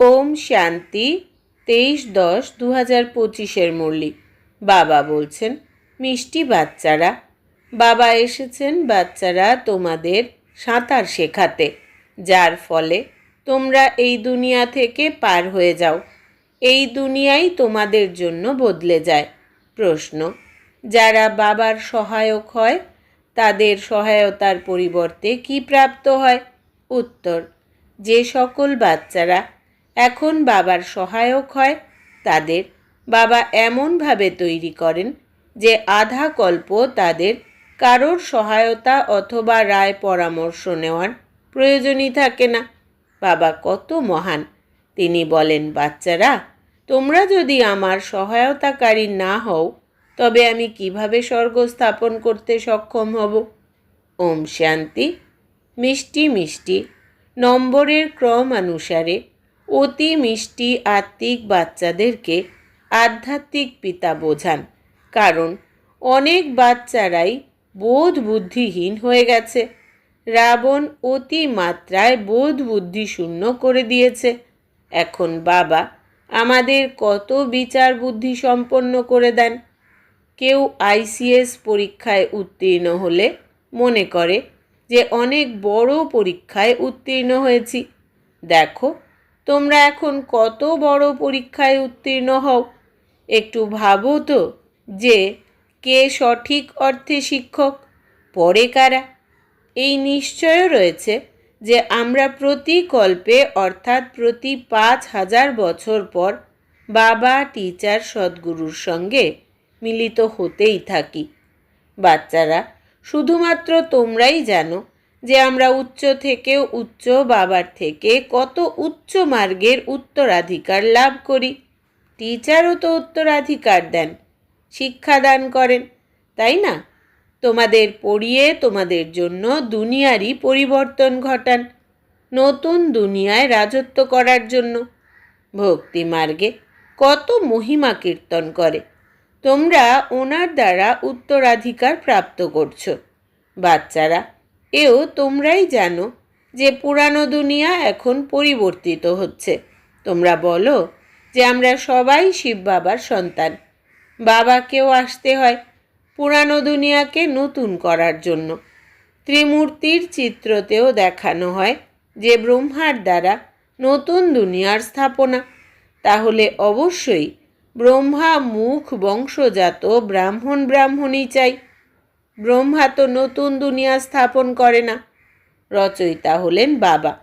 ওম শান্তি, তেইশ দশ দু হাজার পঁচিশের মল্লিক বাবা বলছেন, মিষ্টি বাচ্চারা, বাবা এসেছেন বাচ্চারা তোমাদের সাঁতার শেখাতে। যার ফলে তোমরা এই দুনিয়া থেকে পার হয়ে যাও। এই দুনিয়াই তোমাদের জন্য বদলে যায়। প্রশ্ন, যারা বাবার সহায়ক হয়, তাদের সহায়তার পরিবর্তে কি প্রাপ্ত হয়? উত্তর, যে সকল বাচ্চারা এখন বাবার সহায়ক হয়, তাদের বাবা এমনভাবে তৈরি করেন যে আধা কল্প তাদের কারোর সহায়তা অথবা রায় পরামর্শ নেওয়ার প্রয়োজনই থাকে না। বাবা কত মহান। তিনি বলেন, বাচ্চারা, তোমরা যদি আমার সহায়তাকারী না হও, তবে আমি কীভাবে স্বর্গ স্থাপন করতে সক্ষম হব? ওম শান্তি। মিষ্টি মিষ্টি। নম্বরের ক্রম অনুসারে অতি মিষ্টি আত্মিক বাচ্চাদেরকে আধ্যাত্মিক পিতা বোঝান। কারণ অনেক বাচ্চারাই বোধ বুদ্ধিহীন হয়ে গেছে। রাবণ অতি মাত্রায় বোধ বুদ্ধি শূন্য করে দিয়েছে। এখন বাবা আমাদের কত বিচার বুদ্ধি সম্পন্ন করে দেন। কেউ আইসিএস পরীক্ষায় উত্তীর্ণ হলে মনে করে যে, অনেক বড় পরীক্ষায় উত্তীর্ণ হয়েছি। দেখো তোমরা এখন কত বড় পরীক্ষায় উত্তীর্ণ হও। একটু ভাবো তো যে কে সঠিক অর্থে শিক্ষক, পরে কারা? এই নিশ্চয়ও রয়েছে যে আমরা প্রতি কল্পে, অর্থাৎ প্রতি পাঁচ হাজার বছর পর, বাবা, টিচার, সদ্গুরুর সঙ্গে মিলিত হতেই থাকি। বাচ্চারা, শুধুমাত্র তোমরাই জানো যে আমরা উচ্চ থেকে উচ্চ বাবার থেকে কত উচ্চ মার্গের উত্তরাধিকার লাভ করি। টিচারও তো উত্তরাধিকার দেন শিক্ষাদান করেন, তাই না? তোমাদের পড়িয়ে তোমাদের জন্য দুনিয়ারই পরিবর্তন ঘটান, নতুন দুনিয়ায় রাজত্ব করার জন্য। ভক্তি মার্গে কত মহিমা কীর্তন করে, তোমরা ওনার দ্বারা উত্তরাধিকার প্রাপ্ত করছ। বাচ্চারা এও তোমরাই জানো যে পুরানো দুনিয়া এখন পরিবর্তিত হচ্ছে। তোমরা বলো যে আমরা সবাই শিব বাবার সন্তান। বাবাকেও আসতে হয় পুরানো দুনিয়াকে নতুন করার জন্য। ত্রিমূর্তির চিত্রতেও দেখানো হয় যে ব্রহ্মার দ্বারা নতুন দুনিয়ার স্থাপনা। তাহলে অবশ্যই ব্রহ্মা মুখ বংশজাত ব্রাহ্মণ ব্রাহ্মণই চাই। ব্রহ্মা তো নতুন দুনিয়া স্থাপন করে না। রচয়িতা হলেন বাবা।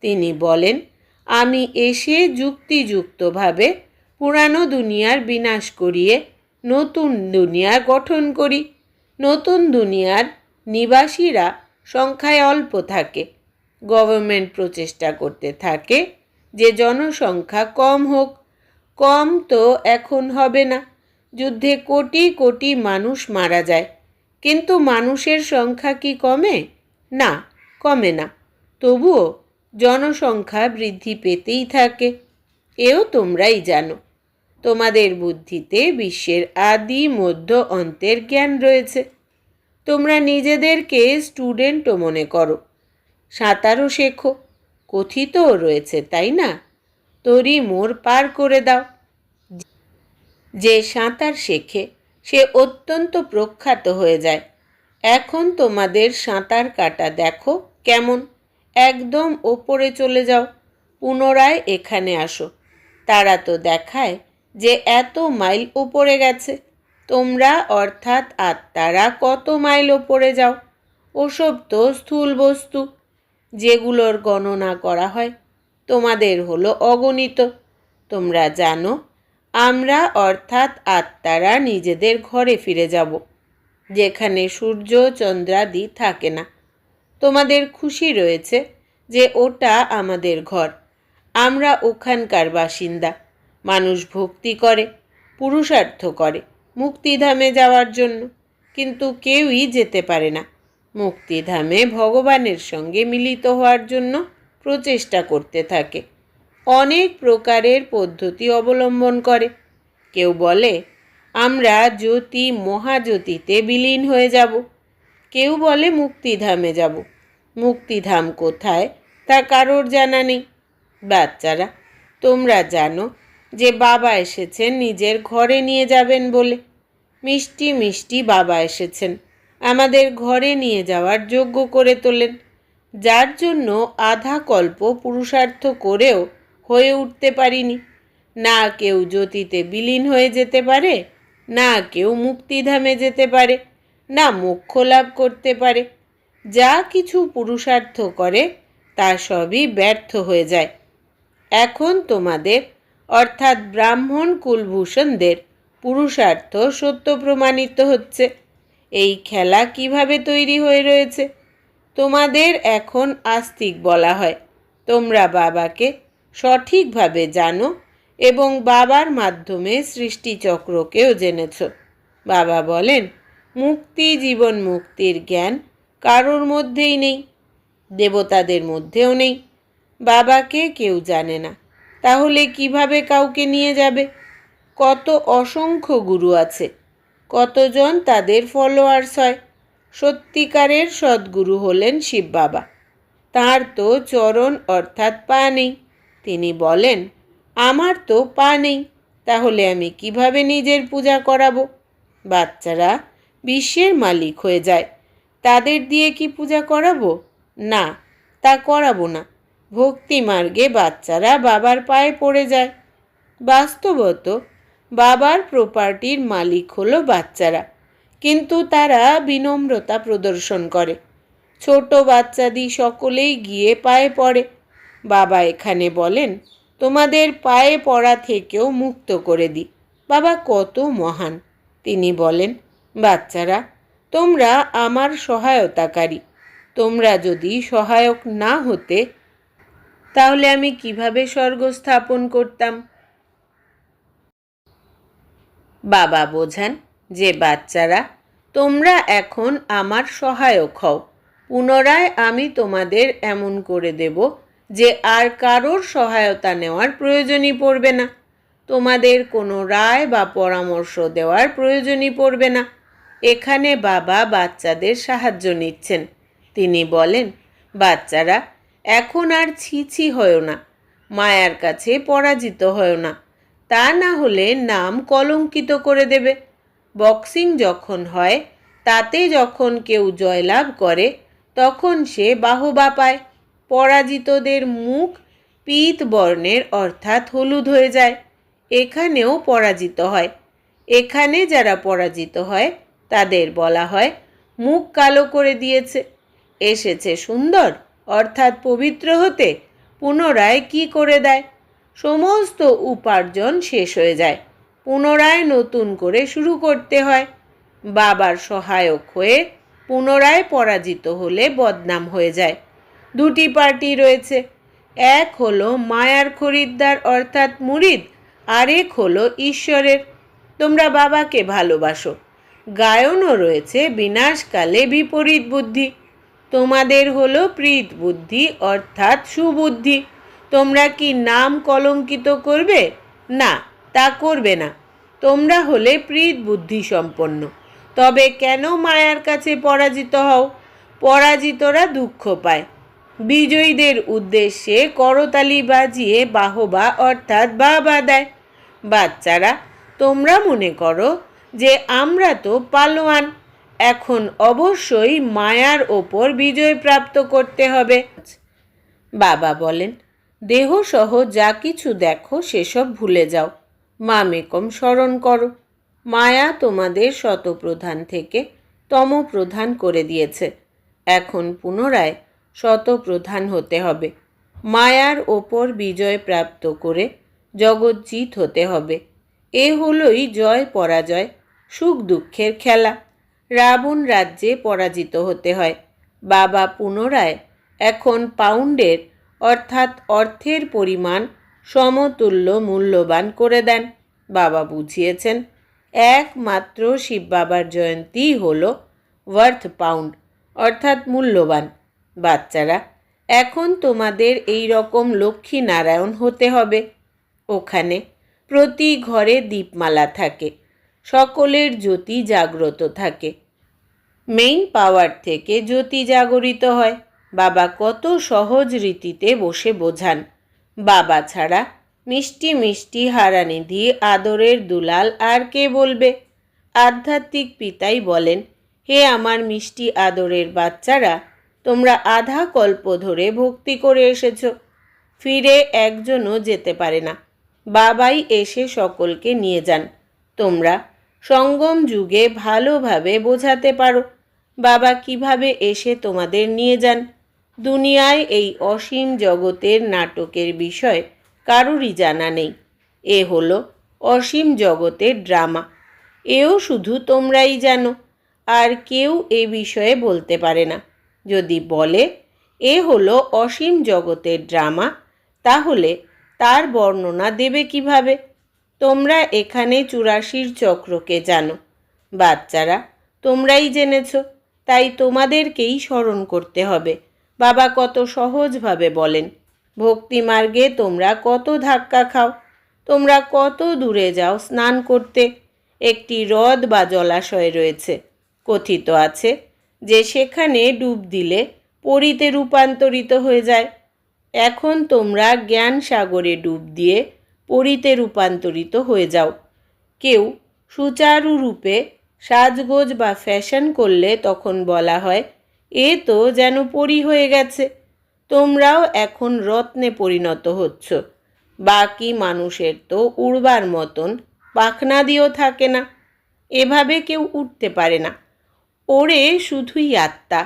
তিনি বলেন, আমি এসে যুক্তিযুক্তভাবে পুরানো দুনিয়ার বিনাশ করিয়ে নতুন দুনিয়া গঠন করি। নতুন দুনিয়ার নিবাসীরা সংখ্যায় অল্প থাকে। গভর্নমেন্ট প্রচেষ্টা করতে থাকে যে জনসংখ্যা কম হোক। কম তো এখন হবে না। যুদ্ধে কোটি কোটি মানুষ মারা যায়। কিন্তু মানুষের সংখ্যা কি কমে? না কমে না। তবুও জনসংখ্যা বৃদ্ধি পেতেই থাকে। এও তোমরাই জানো। তোমাদের বুদ্ধিতে বিশ্বের আদি মধ্য অন্তের জ্ঞান রয়েছে। তোমরা নিজেদেরকে স্টুডেন্টও মনে করো। সাঁতারও শেখো। কথিতও রয়েছে, তাই না? তরি মোর পার করে দাও। যে সাঁতার শেখে সে অত্যন্ত প্রখ্যাত হয়ে যায়। এখন তোমাদের সাঁতার কাটা দেখো কেমন। একদম ওপরে চলে যাও, পুনরায় এখানে আসো। তারা তো দেখায় যে এত মাইল ওপরে গেছে। তোমরা অর্থাৎ আত্মারা কত মাইল ওপরে যাও? ওসব তো স্থূল বস্তু যেগুলোর গণনা করা হয়। তোমাদের হলো অগণিত। তোমরা জানো আমরা অর্থাৎ আত্মারা নিজেদের ঘরে ফিরে যাব, যেখানে সূর্য চন্দ্রাদি থাকে না। তোমাদের খুশি রয়েছে যে ওটা আমাদের ঘর। আমরা ওখানকার বাসিন্দা। মানুষ ভক্তি করে, পুরুষার্থ করে, মুক্তিধামে যাওয়ার জন্য। কিন্তু কেউই যেতে পারে না। মুক্তিধামে ভগবানের সঙ্গে মিলিত হওয়ার জন্য প্রচেষ্টা করতে থাকে। অনেক প্রকারের পদ্ধতি অবলম্বন করে। কেউ বলে, আমরা জ্যোতি মহাজ্যোতিতে বিলীন হয়ে যাব। কেউ বলে, মুক্তিধামে যাব। মুক্তিধাম কোথায়? তা কারোর জানা নেই। বাচ্চারা, তোমরা জানো যে বাবা এসেছেন নিজের ঘরে নিয়ে যাবেন বলে। মিষ্টি মিষ্টি বাবা এসেছেন, আমাদের ঘরে নিয়ে যাওয়ার যোগ্য করে তোলেন। যার জন্য আধা কল্প পুরুষার্থ করেও হয়ে উঠতে পারিনি। না কেউ জ্যোতিতে বিলীন হয়ে যেতে পারে, না কেউ মুক্তিধামে যেতে পারে, না মোক্ষ লাভ করতে পারে। যা কিছু পুরুষার্থ করে, তা সবই ব্যর্থ হয়ে যায়। এখন তোমাদের, অর্থাৎ ব্রাহ্মণ কুলভূষণদের, পুরুষার্থ সত্য প্রমাণিত হচ্ছে। এই খেলা কীভাবে তৈরি হয়ে রয়েছে? তোমাদের এখন আস্তিক বলা হয়। তোমরা বাবাকে সঠিকভাবে জানো এবং বাবার মাধ্যমে সৃষ্টিচক্রকেও জেনেছ। বাবা বলেন, মুক্তি জীবন মুক্তির জ্ঞান কারোর মধ্যেই নেই, দেবতাদের মধ্যেও নেই। বাবাকে কেউ জানে না, তাহলে কীভাবে কাউকে নিয়ে যাবে? কত অসংখ্য গুরু আছে, কতজন তাদের ফলোয়ার্স হয়। সত্যিকারের সদ্গুরু হলেন শিব বাবা। তার তো চরণ অর্থাৎ পা নেই। তিনি বলেন, আমার তো পা নেই, তাহলে আমি কীভাবে নিজের পূজা করাবো? বাচ্চারা বিশ্বের মালিক হয়ে যায়, তাদের দিয়ে কি পূজা করাবো? না, তা করাবো না। ভক্তি মার্গে বাচ্চারা বাবার পায়ে পড়ে যায়। বাস্তবত বাবার প্রপার্টির মালিক হলো বাচ্চারা। কিন্তু তারা বিনম্রতা প্রদর্শন করে। ছোট বাচ্চাদি সকলেই গিয়ে পায়ে পড়ে। বাবা এখানে বলেন, তোমাদের পায়ে পড়া থেকেও মুক্ত করে দিই বাবা কত মহান। তিনি বলেন, বাচ্চারা, তোমরা আমার সহায়তাকারী। তোমরা যদি সহায়ক না হতে, তাহলে আমি কীভাবে স্বর্গ স্থাপন করতাম? বাবা বোঝান, যে বাচ্চারা, তোমরা এখন আমার সহায়ক হও। পুনরায় আমি তোমাদের এমন করে দেব যে আর কারোর সহায়তা নেওয়ার প্রয়োজনই পড়বে না। তোমাদের কোনো রায় বা পরামর্শ দেওয়ার প্রয়োজনই পড়বে না। এখানে বাবা বাচ্চাদের সাহায্য নিচ্ছেন। তিনি বলেন, বাচ্চারা, এখন আর ছিছি হয়েও না। মায়ার কাছে পরাজিত হয়েও না। তা না হলে নাম কলঙ্কিত করে দেবে। বক্সিং যখন হয়, তাতে যখন কেউ জয়লাভ করে, তখন সে বাহবা পায়। পরাজিতদের মুখ পীত বর্ণের অর্থাৎ হলুদ হয়ে যায়। এখানেও পরাজিত হয়। এখানে যারা পরাজিত হয়, তাদের বলা হয় মুখ কালো করে দিয়েছে। এসেছে সুন্দর, অর্থাৎ পবিত্র হতে পুনরায় কি করে দেয়? সমস্ত উপার্জন শেষ হয়ে যায়। পুনরায় নতুন করে শুরু করতে হয়। বাবার সহায়ক হয়ে পুনরায় পরাজিত হলে বদনাম হয়ে যায়। দুটি পার্টি রয়েছে। এক হলো মায়ার খরিদ্দার অর্থাৎ মুরিদ, আরেক হলো ঈশ্বরের। তোমরা বাবাকে ভালোবাসো। গায়নও রয়েছে বিনাশকালে বিপরীত বুদ্ধি। তোমাদের হলো প্রীত বুদ্ধি অর্থাৎ সুবুদ্ধি। তোমরা কি নাম কলঙ্কিত করবে? না, তা করবে না। তোমরা হলে প্রীত বুদ্ধি সম্পন্ন। তবে কেন মায়ার কাছে পরাজিত হও? পরাজিতরা দুঃখ পায়। বিজয়ীদের উদ্দেশ্যে করতালি বাজিয়ে বাহবা অর্থাৎ বাবা দেয়। বাচ্চারা, তোমরা মনে করো যে আমরা তো পালোয়ান। এখন অবশ্যই মায়ার ওপর বিজয় প্রাপ্ত করতে হবে। বাবা বলেন দেহসহ যা কিছু দেখো, সেসব ভুলে যাও। মা মেকম স্মরণ করো। মায়া তোমাদের শতপ্রধান থেকে তম প্রধান করে দিয়েছে। এখন পুনরায় শতপ্রধান হতে হবে। মায়ার ওপর বিজয় প্রাপ্ত করে জগজ্জিত হতে হবে। এ হলোই জয় পরাজয়, সুখ দুঃখের খেলা। রাবণ রাজ্যে পরাজিত হতে হয়। বাবা পুনরায় এখন পাউন্ডের, অর্থাৎ অর্থের পরিমাণ সমতুল্য মূল্যবান করে দেন। বাবা বুঝিয়েছেন, একমাত্র শিব বাবার জয়ন্তী হল ওয়ার্থ পাউন্ড অর্থাৎ মূল্যবান। বাচ্চারা, এখন তোমাদের এই রকম লক্ষ্মী নারায়ণ হতে হবে। ওখানে প্রতি ঘরে দীপমালা থাকে, সকলের জ্যোতি জাগ্রত থাকে। মেইন পাওয়ার থেকে জ্যোতি জাগরিত হয়। বাবা কত সহজ রীতিতে বসে বোঝান। বাবা ছাড়া মিষ্টি মিষ্টি হারানিধি আদরের দুলাল আর কে বলবে? আধ্যাত্মিক পিতাই বলেন, হে আমার মিষ্টি আদরের বাচ্চারা তোমরা আধা কল্প ধরে ভক্তি করে এসেছ। ফিরে একজনও যেতে পারে না। বাবাই এসে সকলকে নিয়ে যান। তোমরা সঙ্গম যুগে ভালোভাবে বোঝাতে পারো। বাবা কীভাবে এসে তোমাদের নিয়ে যান? দুনিয়ায় এই অসীম জগতের নাটকের বিষয় কারুরই জানা নেই। এ হলো অসীম জগতের ড্রামা। এও শুধু তোমরাই জানো, আর কেউ এ বিষয়ে বলতে পারে না। যদি বলে, এ হলো অসীম জগতের ড্রামা, তাহলে তার বর্ণনা দেবে কীভাবে? তোমরা এখানে চুরাশির চক্রকে জানো। বাচ্চারা, তোমরাই জেনেছ, তাই তোমাদেরকেই স্মরণ করতে হবে। বাবা কত সহজভাবে বলেন, ভক্তি মার্গে তোমরা কত ধাক্কা খাও, তোমরা কত দূরে যাও স্নান করতে। একটি হ্রদ বা জলাশয় রয়েছে, কথিত আছে যে সেখানে ডুব দিলে পরিতে রূপান্তরিত হয়ে যায়। এখন তোমরা জ্ঞান সাগরে ডুব দিয়ে পরিতে রূপান্তরিত হয়ে যাও। কেউ সুচারু রূপে সাজগোজ বা ফ্যাশন করলে তখন বলা হয়, এ তো যেন পরি হয়ে গেছে। তোমরাও এখন রত্নে পরিণত হচ্ছ। বাকি মানুষের তো উড়বার মতন পাখনা দিয়েও থাকে না। এভাবে কেউ উঠতে পারে না। ওরে শুধুই আত্মা।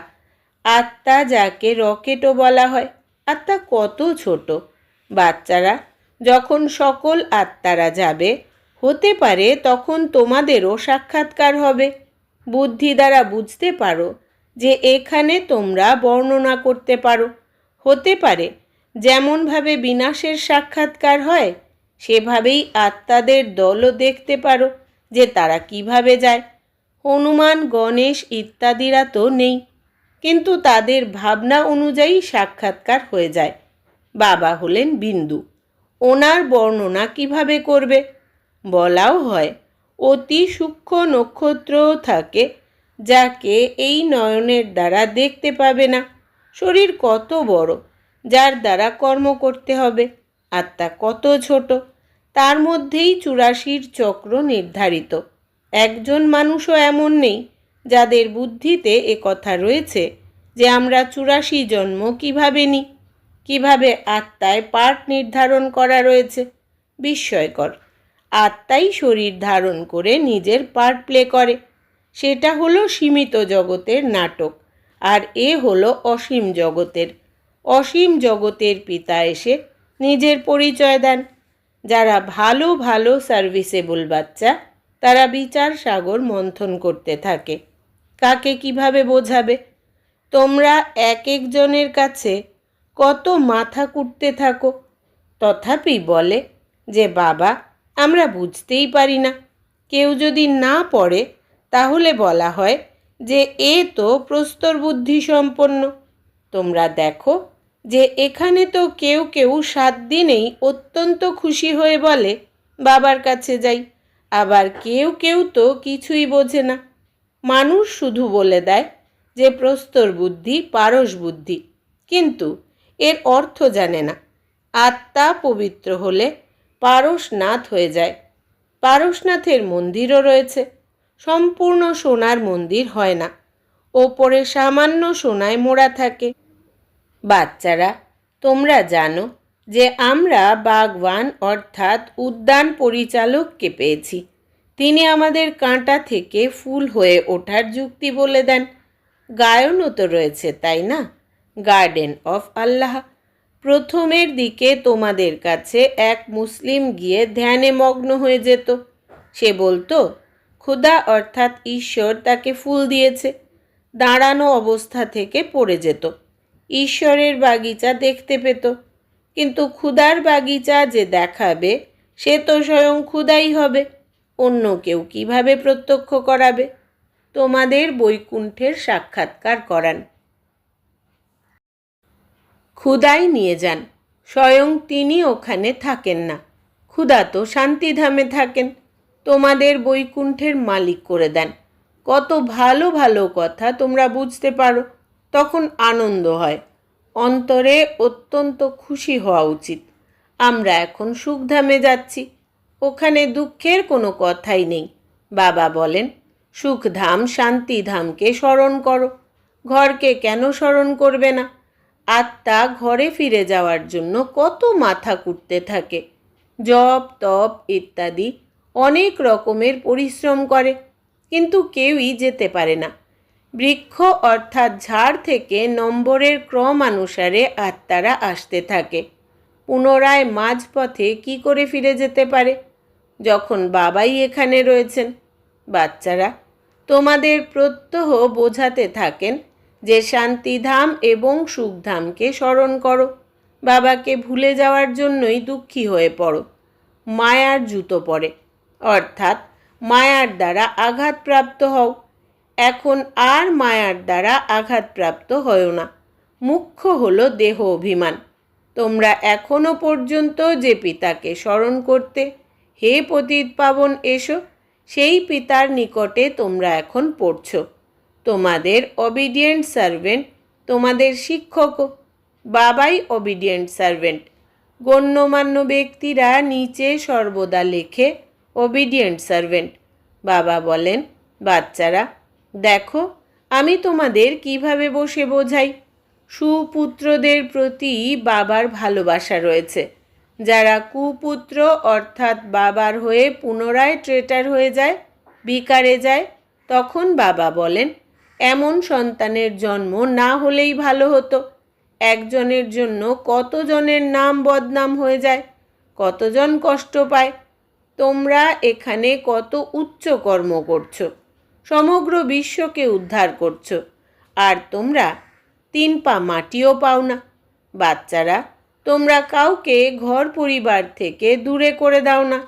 আত্মা যাকে রকেটও বলা হয়। আত্মা কত ছোট। বাচ্চারা, যখন সকল আত্মারা যাবে, হতে পারে তখন তোমাদেরও সাক্ষাৎকার হবে। বুদ্ধি দ্বারা বুঝতে পারো যে এখানে তোমরা বর্ণনা করতে পারো। হতে পারে যেমনভাবে বিনাশের সাক্ষাৎকার হয়, সেভাবেই আত্মাদের দলও দেখতে পারো যে তারা কীভাবে যায়। হনুমান, গণেশ ইত্যাদিরা তো নেই। কিন্তু তাদের ভাবনা অনুযায়ী সাক্ষাৎকার হয়ে যায়। বাবা হলেন বিন্দু। ওনার বর্ণনা কীভাবে করবে? বলাও হয়, অতি সূক্ষ্ম নক্ষত্রও থাকে যাকে এই নয়নের দ্বারা দেখতে পাবে না। শরীর কত বড়, যার দ্বারা কর্ম করতে হবে। আত্মা কত ছোট, তার মধ্যেই চুরাশির চক্র নির্ধারিত। একজন মানুষও এমন নেই, যাদের বুদ্ধিতে এ কথা রয়েছে যে আমরা চুরাশি জন্ম কীভাবে নিই কীভাবে আত্মায় পার্ট নির্ধারণ করা রয়েছে। বিস্ময়কর, আত্মাই শরীর ধারণ করে নিজের পার্ট প্লে করে। সেটা হলো সীমিত জগতের নাটক, আর এ হলো অসীম জগতের। অসীম জগতের পিতা এসে নিজের পরিচয় দেন, যারা ভালো ভালো সার্ভিসেবল বাচ্চা তারা বিচার সাগর মন্থন করতে থাকে। কাকে কীভাবে বোঝাবে? তোমরা এক একজনের কাছে কত মাথা কুটতে থাকো? তথাপি বলে যে, বাবা, আমরা বুঝতেই পারি না। কেউ যদি না পড়ে, তাহলে বলা হয় যে, এ তো প্রস্তর বুদ্ধি সম্পন্ন। তোমরা দেখো যে, এখানে তো কেউ কেউ সাত দিনেই অত্যন্ত খুশি হয়ে বলে, বাবার কাছে যাই। আবার কেউ কেউ তো কিছুই বোঝে না। মানুষ শুধু বলে দেয় যে প্রস্তর বুদ্ধি পারস বুদ্ধি, কিন্তু এর অর্থ জানে না। আত্মা পবিত্র হলে পারসনাথ হয়ে যায়। পারসনাথের মন্দিরও রয়েছে। সম্পূর্ণ সোনার মন্দির হয় না। ওপরে সামান্য সোনায় মোড়া থাকে। বাচ্চারা, তোমরা জানো যে আমরা বাগওয়ান অর্থাৎ উদ্যান পরিচালককে পেয়েছি। তিনি আমাদের কাঁটা থেকে ফুল হয়ে ওঠার যুক্তি বলে দেন। গায়নও তো রয়েছে, তাই না? Garden of Allah. প্রথমের দিকে তোমাদের কাছে এক মুসলিম গিয়ে ধ্যানে মগ্ন হয়ে যেত। সে বলতো ক্ষুধা অর্থাৎ ঈশ্বর তাকে ফুল দিয়েছে। দাঁড়ানো অবস্থা থেকে পড়ে যেত। ঈশ্বরের বাগিচা দেখতে পেত। কিন্তু ক্ষুধার বাগিচা যে দেখাবে, সে তো স্বয়ং ক্ষুধাই হবে। অন্য কেউ কীভাবে প্রত্যক্ষ করাবে? তোমাদের বৈকুণ্ঠের সাক্ষাৎকার করান। ক্ষুদাই নিয়ে যান। স্বয়ং তিনি ওখানে থাকেন না। ক্ষুদা তো শান্তিধামে থাকেন। তোমাদের বৈকুণ্ঠের মালিক করে দেন। কত ভালো ভালো কথা তোমরা বুঝতে পারো, তখন আনন্দ হয়। অন্তরে অত্যন্ত খুশি হওয়া উচিত। আমরা এখন সুখধামে যাচ্ছি। ওখানে দুঃখের কোনো কথাই নেই। বাবা বলেন, সুখধাম শান্তিধামকে স্মরণ করো। ঘরকে কেন স্মরণ করবে না? আত্মা ঘরে ফিরে যাওয়ার জন্য কত মাথা কুটতে থাকে। জপ, তপ ইত্যাদি অনেক রকমের পরিশ্রম করে, কিন্তু কেউই যেতে পারে না। বৃক্ষ অর্থাৎ ঝাড় থেকে নম্বরের ক্রমানুসারে আত্মারা আসতে থাকে। পুনরায় মাঝপথে কি করে ফিরে যেতে পারে? যখন বাবাই এখানে রয়েছেন, বাচ্চারা, তোমাদের প্রত্যহ বোঝাতে থাকেন যে শান্তিধাম এবং সুখধামকে স্মরণ করো। বাবাকে ভুলে যাওয়ার জন্যই দুঃখী হয়ে পড়ো। মায়ার জুতো পড়ে অর্থাৎ মায়ার দ্বারা আঘাতপ্রাপ্ত হও। এখন আর মায়ার দ্বারা আঘাতপ্রাপ্ত হও না। মুখ্য হলো দেহ অভিমান। তোমরা এখনও পর্যন্ত যে পিতাকে স্মরণ করতে হে পতিত পাবন এসো, সেই পিতার নিকটে তোমরা এখন পড়ছ। তোমাদের অবিডিয়েন্ট সার্ভেন্ট তোমাদের শিক্ষকও, বাবাই অবিডিয়েন্ট সার্ভেন্ট গণ্যমান্য ব্যক্তিরা নিচে সর্বদা লেখে অবিডিয়েন্ট সার্ভেন্ট বাবা বলেন, বাচ্চারা দেখো, আমি তোমাদের কীভাবে বসে বোঝাই? সুপুত্রদের প্রতি বাবার ভালোবাসা রয়েছে। যারা কুপুত্র অর্থাৎ বাবার হয়ে পুনরায় ট্রেটার হয়ে যায় বিকারে যায়, তখন বাবা বলেন, এমন সন্তানের জন্ম না হলেই ভালো হতো। একজনের জন্য কতজনের নাম বদনাম হয়ে যায়, কতজন কষ্ট পায়। তোমরা এখানে কত উচ্চ কর্ম করছ। সমগ্র বিশ্বকে উদ্ধার করছ। আর তোমরা তিন পা মাটিও পাও না। বাচ্চারা, তোমরা কাউকে ঘর পরিবার থেকে দূরে করে দাও না।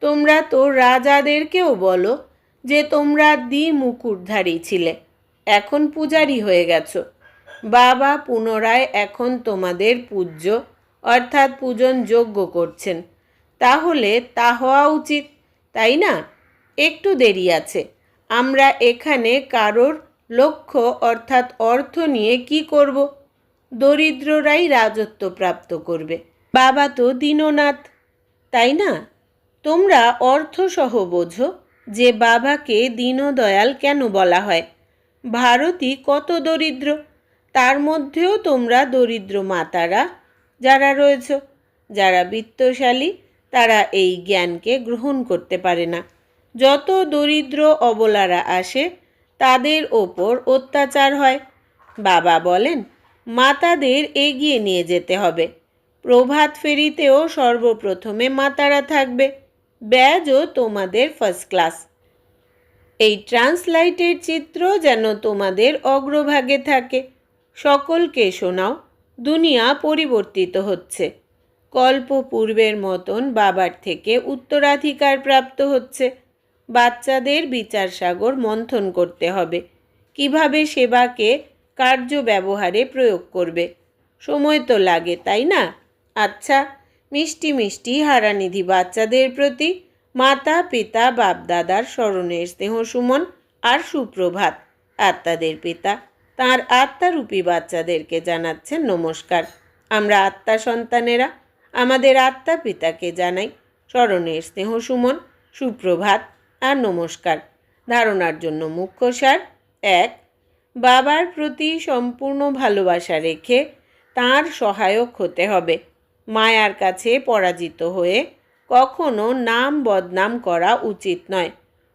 তোমরা তো রাজাদেরকেও বলো যে তোমরা দ্বি মুকুটধারী ছিলে। এখন পূজারি হয়ে গেছো। বাবা পুনরায় এখন তোমাদের পূজ্য, অর্থাৎ পূজন যোগ্য করছেন। তাহলে তা হওয়া উচিত, তাই না? একটু দেরি আছে। আমরা এখানে কারোর লক্ষ্য অর্থাৎ অর্থ নিয়ে কি করব? দরিদ্ররাই রাজত্ব প্রাপ্ত করবে। বাবা তো দীননাথ, তাই না? তোমরা অর্থসহ বোঝো যে বাবাকে দীনদয়াল কেন বলা হয়। ভারতই কত দরিদ্র, তার মধ্যেও তোমরা দরিদ্র মাতারা যারা রয়েছ। যারা বিত্তশালী, তারা এই জ্ঞানকে গ্রহণ করতে পারে না। যত দরিদ্র অবলারা আসে, তাদের ওপর অত্যাচার হয়। বাবা বলেন, মাতাদের এগিয়ে নিয়ে যেতে হবে। প্রভাত ফেরিতেও সর্বপ্রথমে মাতারা থাকবে। ব্যাজও তোমাদের ফার্স্ট ক্লাস এই ট্রান্সলাইটের চিত্র যেন তোমাদের অগ্রভাগে থাকে। সকলকে শোনাও, দুনিয়া পরিবর্তিত হচ্ছে। কল্প পূর্বের মতন বাবার থেকে উত্তরাধিকার প্রাপ্ত হচ্ছে। বাচ্চাদের বিচার সাগর মন্থন করতে হবে। কীভাবে সেবাকে কার্য ব্যবহারে প্রয়োগ করবে? সময় তো লাগে, তাই না? আচ্ছা মিষ্টি মিষ্টি হারানিধি বাচ্চাদের প্রতি মাতা, পিতা, বাপদাদার স্মরণের স্নেহ সুমন আর সুপ্রভাত আত্মাদের পিতা। তার আত্মারূপী বাচ্চাদেরকে জানাচ্ছেন নমস্কার। আমরা আত্মা সন্তানেরা, আমাদের আত্মা পিতাকে জানাই। স্মরণের স্নেহ সুমন, সুপ্রভাত আর নমস্কার। ধারণার জন্য মুখ্য সার এক, বাবার প্রতি সম্পূর্ণ ভালোবাসা রেখে তার সহায়ক হতে হবে। মায়ার কাছে পরাজিত হয়ে কখনো নাম বদনাম করা উচিত নয়।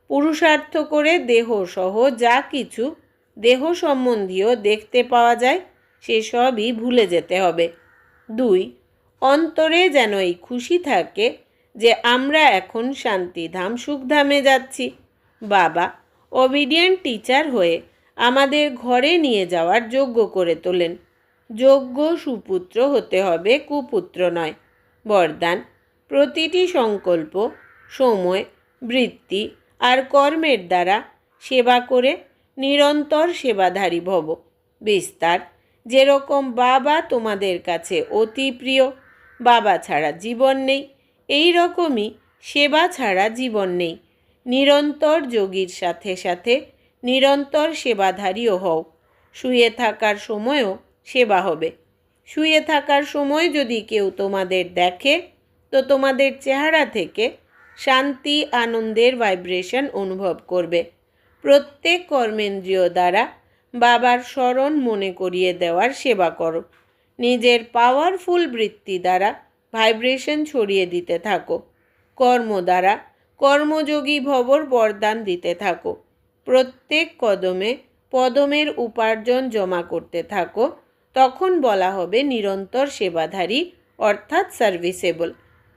পুরুষার্থ করে দেহ সহ যা কিছু দেহ সম্বন্ধীয় দেখতে পাওয়া যায় সেসবই ভুলে যেতে হবে। দুই, অন্তরে যেন এই খুশি থাকে যে আমরা এখন শান্তিধাম সুখধামে যাচ্ছি। বাবা অবিডিয়েন্ট টিচার হয়ে আমাদের ঘরে নিয়ে যাওয়ার যোগ্য করে তোলেন। যোগ্য সুপুত্র হতে হবে, কুপুত্র নয়। বরদান, প্রতিটি সংকল্প, সময়, বৃত্তি আর কর্মের দ্বারা সেবা করে নিরন্তর সেবাধারী ভব। বিস্তার, যেরকম বাবা তোমাদের কাছে অতি প্রিয়, বাবা ছাড়া জীবন নেই। এই রকমই সেবা ছাড়া জীবন নেই। নিরন্তর যোগীর সাথে সাথে নিরন্তর সেবাধারীও হও। শুয়ে থাকার সময়ও সেবা হবে। শুয়ে থাকার সময় যদি কেউ তোমাদের দেখে, তো তোমাদের চেহারা থেকে শান্তি, আনন্দের ভাইব্রেশন অনুভব করবে। প্রত্যেক কর্মেন্দ্রিয় দ্বারা বাবার স্মরণ মনে করিয়ে দেওয়ার সেবা করো। নিজের পাওয়ারফুল বৃত্তি দ্বারা ভাইব্রেশন ছড়িয়ে দিতে থাকো। কর্ম দ্বারা কর্মযোগী ভবর বরদান দিতে থাকো। প্রত্যেক কদমে পদমের উপার্জন জমা করতে থাকো। তখন বলা হবে নিরন্তর সেবাধারী, অর্থাৎ সার্ভিসেবল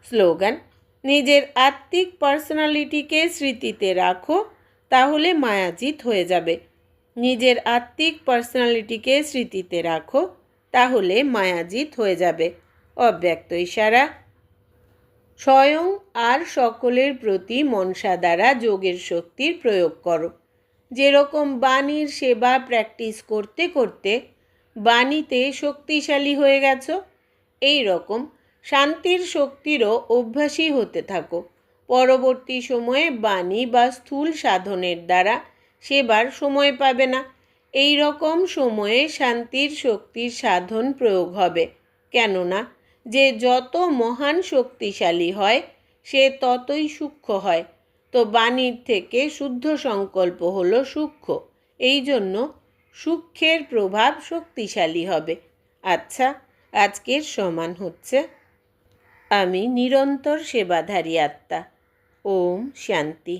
স্লোগান, নিজের আত্মিক পার্সোনালিটিকে স্মৃতিতে রাখো, তাহলে মায়াজিত হয়ে যাবে। নিজের আত্মিক পার্সোনালিটিকে স্মৃতিতে রাখো, তাহলে মায়াজিত হয়ে যাবে। অব্যক্ত। ইশারা, স্বয়ং আর সকলের প্রতি মনসা দ্বারা যোগের শক্তির প্রয়োগ করো। যেরকম বাণীর সেবা প্র্যাকটিস করতে করতে বাণীতে শক্তিশালী হয়ে গেছো এই রকম শান্তির শক্তিরও অভ্যাসী হতে থাকো। পরবর্তী সময়ে বাণী বা স্থূল সাধনের দ্বারা সেবার সময় পাবে না। এই রকম সময়ে শান্তির শক্তির সাধন প্রয়োগ হবে। কেননা যে যত মহান শক্তিশালী হয়, সে ততই সূক্ষ্ম হয়। তো বাণীর থেকে শুদ্ধ সংকল্প হলো সূক্ষ্ম। এই জন্য সূক্ষ্মের প্রভাব শক্তিশালী হবে। আচ্ছা আজকের সমান হচ্ছে, আমি নিরন্তর সেবাধারী আত্মা। ওম শান্তি।